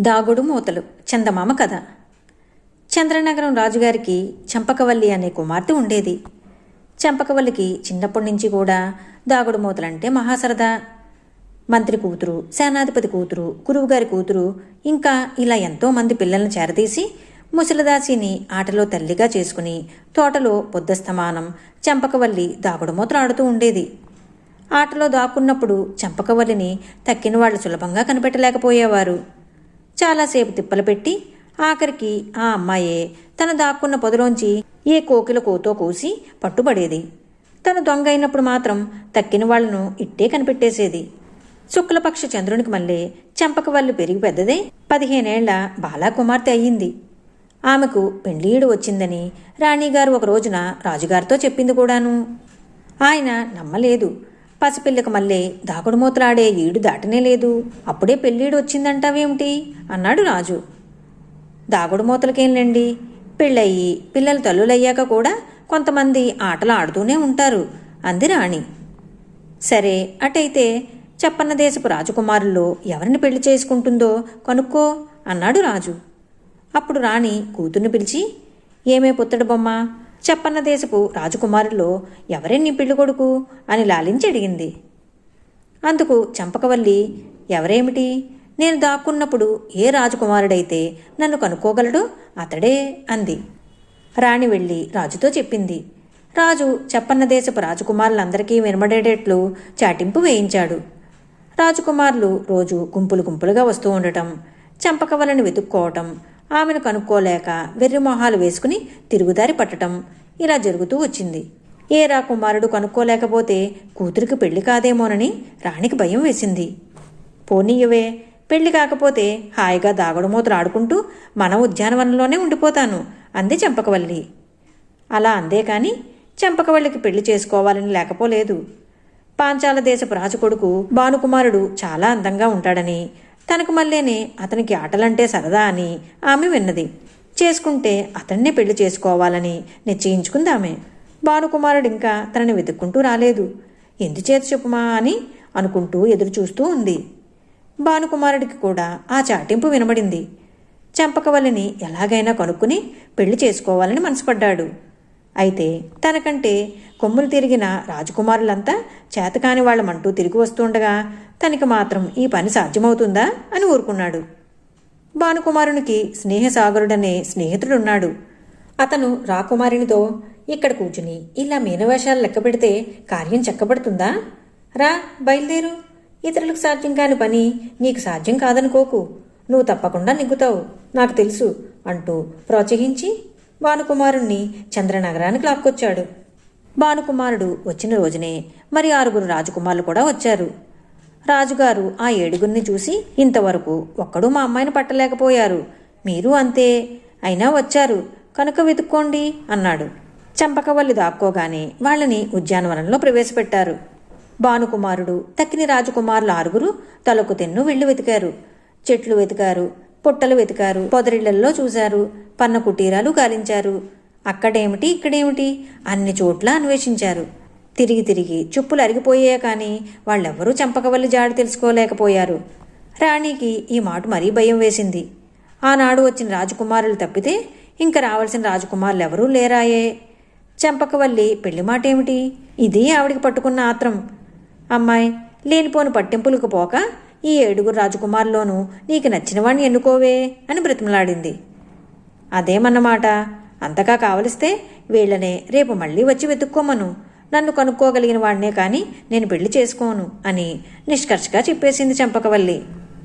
దాగుడు మూతలు. చందమామ కథ. చంద్రనగరం రాజుగారికి చంపకవల్లి అనే కుమార్తె ఉండేది. చంపకవల్లికి చిన్నప్పటి నుంచి కూడా దాగుడు మూతలంటే మహాసరదా. మంత్రి కూతురు సేనాధిపతి కూతురు గురువుగారి కూతురు ఇంకా ఇలా ఎంతో మంది పిల్లల్ని చేరదీసి ముసలిదాసిని ఆటలో తల్లిగా చేసుకుని తోటలో పొద్దస్తమానం చంపకవల్లి దాగుడు మూతలు ఆడుతూ ఉండేది. ఆటలో దాక్కున్నప్పుడు చంపకవల్లిని తక్కిన వాళ్ళు సులభంగా కనిపెట్టలేకపోయేవారు. చాలాసేపు తిప్పలు పెట్టి ఆఖరికి ఆ అమ్మాయే తను దాక్కున్న పొదలోంచి ఏ కోకిల కోతో కోసి పట్టుబడేది. తను దొంగ అయినప్పుడు మాత్రం తక్కిన వాళ్ళను ఇట్టే కనిపెట్టేసేది. శుక్లపక్ష చంద్రునికి మళ్ళీ చంపకవల్లి పెరిగి పెద్దదే పదిహేనేళ్ళ బాలాకుమార్తె అయ్యింది. ఆమెకు పెండ్లీడు వచ్చిందని రాణిగారు ఒక రోజున రాజుగారితో చెప్పింది కూడాను. ఆయన నమ్మలేదు. పసిపిల్లకు మళ్ళీ దాగుడుమూతలాడే ఈడు దాటనే లేదు. అప్పుడే పెళ్ళీడు వచ్చిందంటావేమిటి? అన్నాడు రాజు. దాగుడుమూతలకేంలేండి పెళ్ళయి పిల్లలు తల్లులయ్యాక కూడా కొంతమంది ఆటలు ఆడుతూనే ఉంటారు అంది రాణి. సరే అటైతే చెప్పన్న దేశపు రాజకుమారుల్లో ఎవరిని పెళ్ళి చేసుకుంటుందో కనుక్కో అన్నాడు రాజు. అప్పుడు రాణి కూతుర్ని పిలిచి ఏమే పుత్తడు బొమ్మ? చెప్పన్న దేశపు రాజకుమారుల్లో ఎవరే నీ పెళ్ళి కొడుకు అని లాలించి అడిగింది. అందుకు చంపకవల్లి ఎవరేమిటి? నేను దాక్కున్నప్పుడు ఏ రాజకుమారుడైతే నన్ను కనుక్కోగలడో అతడే అంది. రాణి వెళ్ళి రాజుతో చెప్పింది. రాజు చెప్పన్న దేశపు రాజకుమారులందరికీ వినబడేటట్లు చాటింపు వేయించాడు. రాజకుమారులు రోజు గుంపులు గుంపులుగా వస్తూ ఉండటం చంపకవలని వెతుక్కోవటం ఆమెను కనుక్కోలేక వెర్రి మొహాలు వేసుకుని తిరుగుదారి పట్టటం ఇలా జరుగుతూ వచ్చింది. ఏ రాకుమారుడు కనుక్కోలేకపోతే కూతురికి పెళ్ళి కాదేమోనని రాణికి భయం వేసింది. పోనీయవే పెళ్ళి కాకపోతే హాయిగా దాగుడుమూతలు ఆడుకుంటూ మన ఉద్యానవనంలోనే ఉండిపోతాను అంది చంపకవల్లి. అలా అందే కాని చంపకవల్లికి పెళ్ళి చేసుకోవాలని లేకపోలేదు. పాంచాల దేశపు రాజకొడుకు భానుకుమారుడు చాలా అందంగా ఉంటాడని తనకు మళ్ళీనే అతనికి ఆటలంటే సరదా అని ఆమె విన్నది. చేసుకుంటే అతన్నే పెళ్ళి చేసుకోవాలని నిశ్చయించుకుంది ఆమె. భానుకుమారుడు ఇంకా తనని వెతుక్కుంటూ రాలేదు. ఎందుచేత చెప్పుమా అని అనుకుంటూ ఎదురు చూస్తూ ఉంది. భానుకుమారుడికి కూడా ఆ చాటింపు వినబడింది. చంపకవల్లిని ఎలాగైనా కనుక్కుని పెళ్ళి చేసుకోవాలని మనసుపడ్డాడు. అయితే తనకంటే కొమ్ములు తిరిగిన రాజకుమారులంతా చేతకాని వాళ్ళమంటూ తిరిగి వస్తుండగా తనకి మాత్రం ఈ పని సాధ్యమవుతుందా అని ఊరుకున్నాడు. భానుకుమారునికి స్నేహసాగరుడనే స్నేహితుడున్నాడు. అతను రాకుమారినితో ఇక్కడ కూర్చుని ఇలా మీనవేషాలు లెక్క పెడితే కార్యం చెక్కబడుతుందా? రా బయలుదేరు. ఇతరులకు సాధ్యం కాని పని నీకు సాధ్యం కాదనుకోకు. నువ్వు తప్పకుండా నిగ్గుతావు నాకు తెలుసు అంటూ ప్రోత్సహించి భానుకుమారుణ్ణి చంద్రనగరానికి లాక్కొచ్చాడు. భానుకుమారుడు వచ్చిన రోజునే మరి ఆరుగురు రాజకుమారులు కూడా వచ్చారు. రాజుగారు ఆ ఏడుగురిని చూసి ఇంతవరకు ఒక్కడూ మా అమ్మాయిని పట్టలేకపోయారు. మీరు అంతే అయినా వచ్చారు. కనుక వెతుక్కోండి అన్నాడు. చంపకవల్లి దాక్కోగానే వాళ్ళని ఉద్యానవనంలో ప్రవేశపెట్టారు. భానుకుమారుడు తక్కిన రాజకుమారులు ఆరుగురు తలకు తెన్ను వెళ్ళి వెతికారు. చెట్లు వెతికారు. పుట్టలు వెతికారు. పొదరిళ్ళల్లో చూశారు. పన్న కుటీరాలు గాలించారు. అక్కడేమిటి ఇక్కడేమిటి? అన్ని చోట్ల అన్వేషించారు. తిరిగి తిరిగి చుప్పులు అరిగిపోయాయి కానీ వాళ్ళెవ్వరూ చంపకవల్లి జాడు తెలుసుకోలేకపోయారు. రాణికి ఈ మాట మరీ భయం వేసింది. ఆనాడు వచ్చిన రాజకుమారులు తప్పితే ఇంక రావాల్సిన రాజకుమారులు ఎవరూ లేరాయే. చంపకవల్లి పెళ్ళి మాట ఏమిటి ఇది ఆవిడికి పట్టుకున్న ఆత్రం. అమ్మాయి లేనిపోని పట్టింపులకు పోక ఈ ఏడుగురు రాజకుమారులోనూ నీకు నచ్చినవాణ్ణి ఎన్నుకోవే అని బ్రతిమలాడింది. అదేమన్నమాట? అంతగా కావలిస్తే వీళ్ళనే రేపు మళ్ళీ వచ్చి వెతుక్కోమను. నన్ను కనుక్కోగలిగిన వాడినే కానీ నేను పెళ్ళి చేసుకోను అని నిష్కర్షగా చెప్పేసింది చంపకవల్లి.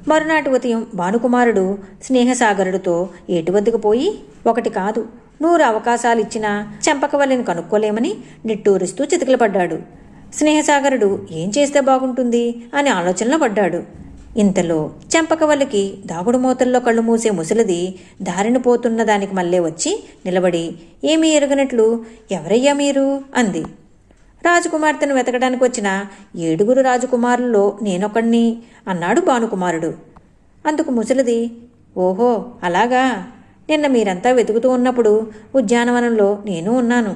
మరునాటి ఉదయం భానుకుమారుడు స్నేహసాగరుడితో ఏటి వద్దకు పోయి ఒకటి కాదు నూరు అవకాశాలు ఇచ్చినా చంపకవల్లిని కనుక్కోలేమని నిట్టూరుస్తూ చితికిలపడ్డాడు. స్నేహసాగరుడు ఏం చేస్తే బాగుంటుంది? అని ఆలోచనలో పడ్డాడు. ఇంతలో చంపకవల్లికి దాగుడు మూతల్లో కళ్ళు మూసే ముసలిది దారిన పోతున్న దానికి మళ్ళీ వచ్చి నిలబడి ఏమీ ఎరగనట్లు? ఎవరయ్యా మీరు? అంది. రాజకుమార్తెను వెతకడానికి వచ్చిన ఏడుగురు రాజకుమారుల్లో నేనొకణ్ణి అన్నాడు భానుకుమారుడు. అందుకు ముసలిది ఓహో అలాగా? నిన్న మీరంతా వెతుకుతూ ఉన్నప్పుడు ఉద్యానవనంలో నేను ఉన్నాను.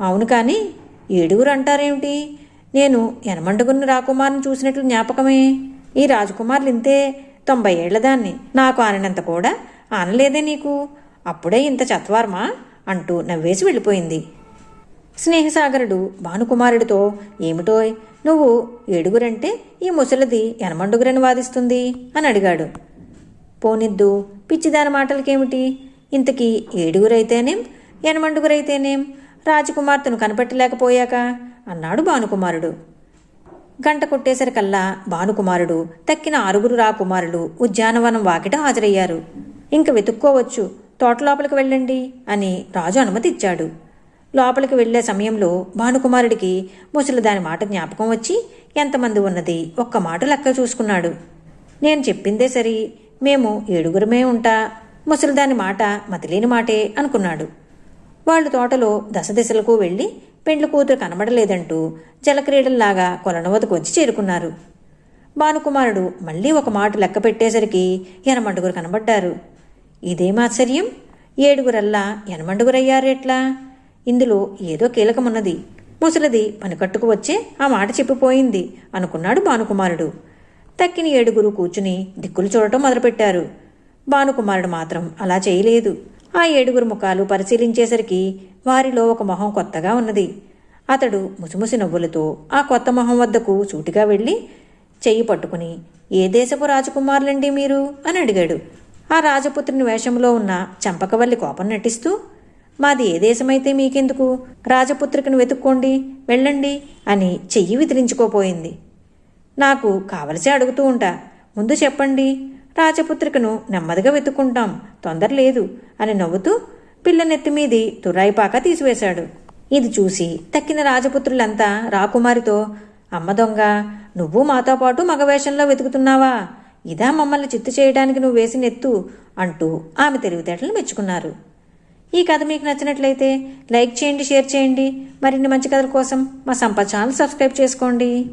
అవును కానీ ఏడుగురు అంటారేమిటి? నేను యనమండుగున్న రాకుమారుని చూసినట్లు జ్ఞాపకమే. ఈ రాజకుమారులింతే తొంభై ఏళ్ళదాన్ని నాకు ఆననంత కూడా ఆనలేదే నీకు. అప్పుడే ఇంత చత్వార్మా? అంటూ నవ్వేసి వెళ్ళిపోయింది. స్నేహసాగరుడు భానుకుమారుడితో ఏమిటోయ్ నువ్వు ఏడుగురంటే ఈ ముసలిది ఎనమండుగురని వాదిస్తుంది? అని అడిగాడు. పోనిద్దు పిచ్చిదాని మాటలకేమిటి? ఇంతకీ ఏడుగురైతేనేం ఎనమండుగురైతేనేం రాజకుమార్తెను కనిపెట్టలేకపోయాక? అన్నాడు భానుకుమారుడు. గంట కొట్టేసరికల్లా భానుకుమారుడు తక్కిన ఆరుగురు రాకుమారులు ఉద్యానవనం వాకిట హాజరయ్యారు. ఇంక వెతుక్కోవచ్చు తోట లోపలికి వెళ్ళండి అని రాజు అనుమతి ఇచ్చాడు లోపలికి వెళ్ళే సమయంలో భానుకుమారుడికి ముసలిదాని మాట జ్ఞాపకం వచ్చి ఎంతమంది ఉన్నది? ఒక్క మాట లెక్క చూసుకున్నాడు. నేను చెప్పిందే సరి మేము ఏడుగురమే ఉంటా. ముసలిదాని మాట మతిలేని మాటే అనుకున్నాడు. వాళ్ళు తోటలో దశ దిశలకు వెళ్ళి పెండ్లి కూతురు కనబడలేదంటూ జలక్రీడల్లాగా కొలను వద్దకు వచ్చి చేరుకున్నారు. భానుకుమారుడు మళ్ళీ ఒక మాట లెక్క పెట్టేసరికి ఎనమండుగురు కనబడ్డారు. ఇదేం ఆశ్చర్యం ఏడుగురల్లా ఎనమండుగురయ్యారెట్లా ఇందులో ఏదో కీలకమున్నది. ముసలిది పనికట్టుకు వచ్చే ఆ మాట చెప్పిపోయింది అనుకున్నాడు భానుకుమారుడు. తక్కిన ఏడుగురు కూర్చుని దిక్కులు చూడటం మొదలుపెట్టారు. భానుకుమారుడు మాత్రం అలా చేయలేదు. ఆ ఏడుగురు ముఖాలు పరిశీలించేసరికి వారిలో ఒక మొహం కొత్తగా ఉన్నది. అతడు ముసిముసి నవ్వులతో ఆ కొత్త మొహం వద్దకు సూటిగా వెళ్ళి చెయ్యి పట్టుకుని ఏ దేశపు రాజకుమారులండి మీరు? అని అడిగాడు. ఆ రాజపుత్రుని వేషంలో ఉన్న చంపకవల్లి కోపం నటిస్తూ మాది ఏ దేశమైతే మీకెందుకు? రాజపుత్రికను వెతుక్కోండి వెళ్ళండి అని చెయ్యి విదిలించుకోపోయింది. నాకు కావలసి అడుగుతూ ఉంటా. ముందు చెప్పండి రాజపుత్రికను నెమ్మదిగా వెతుక్కుంటాం. తొందర లేదు అని నవ్వుతూ పిల్ల నెత్తిమీది తురాయిపాక తీసివేశాడు. ఇది చూసి తక్కిన రాజపుత్రులంతా రాకుమారితో అమ్మ దొంగ నువ్వు మాతో పాటు మగవేషంలో వెతుకుతున్నావా? ఇదా మమ్మల్ని చిత్తు చేయడానికి నువ్వు వేసిన ఎత్తు అంటూ ఆమె తెలివితేటలు మెచ్చుకున్నారు. ఈ కథ మీకు నచ్చినట్లయితే లైక్ చేయండి షేర్ చేయండి. మరిన్ని మంచి కథల కోసం మా సంపద ఛానల్ సబ్స్క్రైబ్ చేసుకోండి.